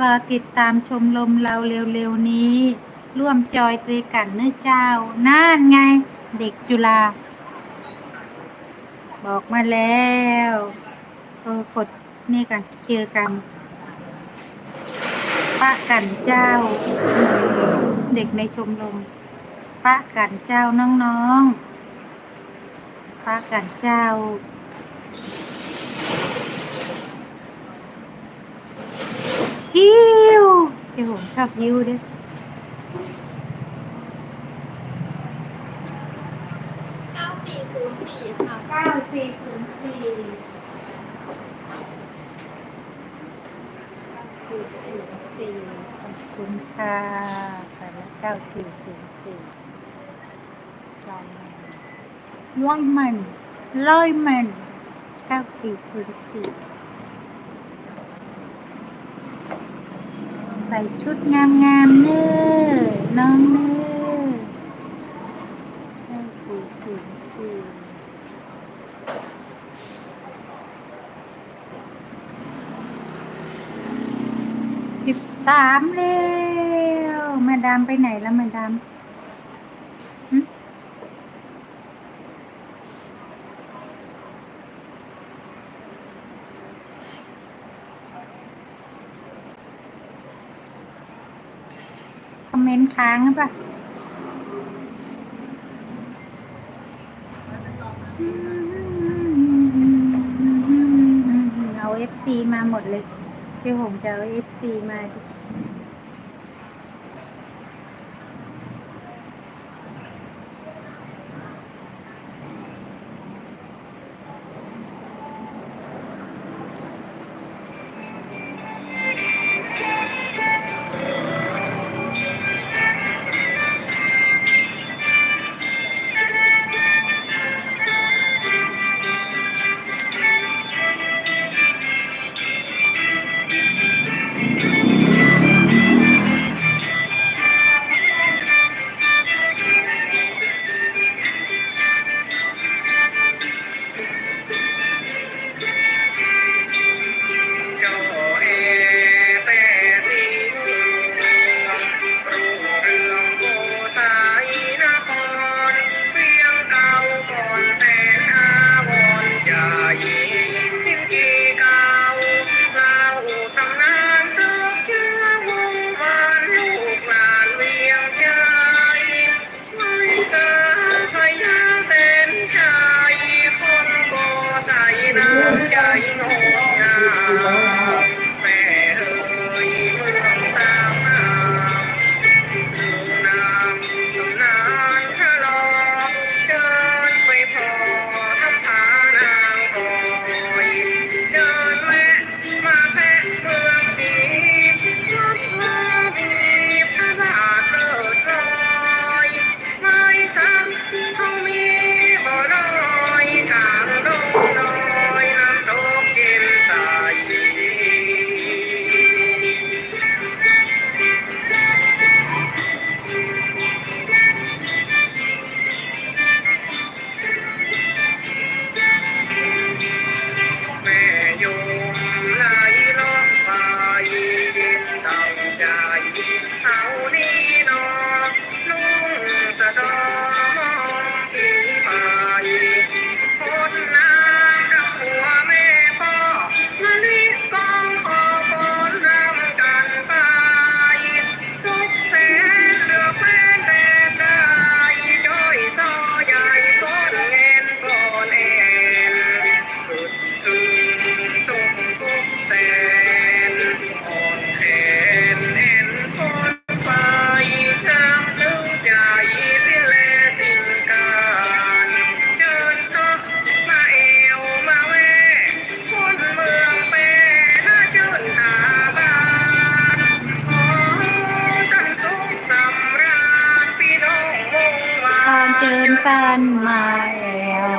รอติดตามชมรมเราเร็วๆนี้ ร่วมจอยตีกันเนื้อเจ้านั่นไง เด็กจุฬาบอกมาแล้วเออกดนี่กันเจอกันปะกันเจ้า เด็กในชมรมปะกันเจ้าน้องๆปะกันเจ้า ยิ้วเจ้าผมชอบยิ้วด้วยเก้าสี่ศูนย์สี่ค่ะเก้าสี่ศูนย์สี่สี่ศูนย์สี่ขอบคุณค่ะค่ะแล้วเก้าสี่ศูนย์สี่ร้อยมันร้อยมันเก้าสี่ศูนย์สี่ ใส่ชุดงามๆเน้อน้องเน้อเก้สี่ศูสี่สิบสามแล้วมาดามไปไหนแล้วมาดาม อมเมนต์ค้างหรือเปล่ะเอาเอฟซีมาหมดเลยพี่ผมจะเอาเอฟซีมาดิ เกินต้านมาแล้ว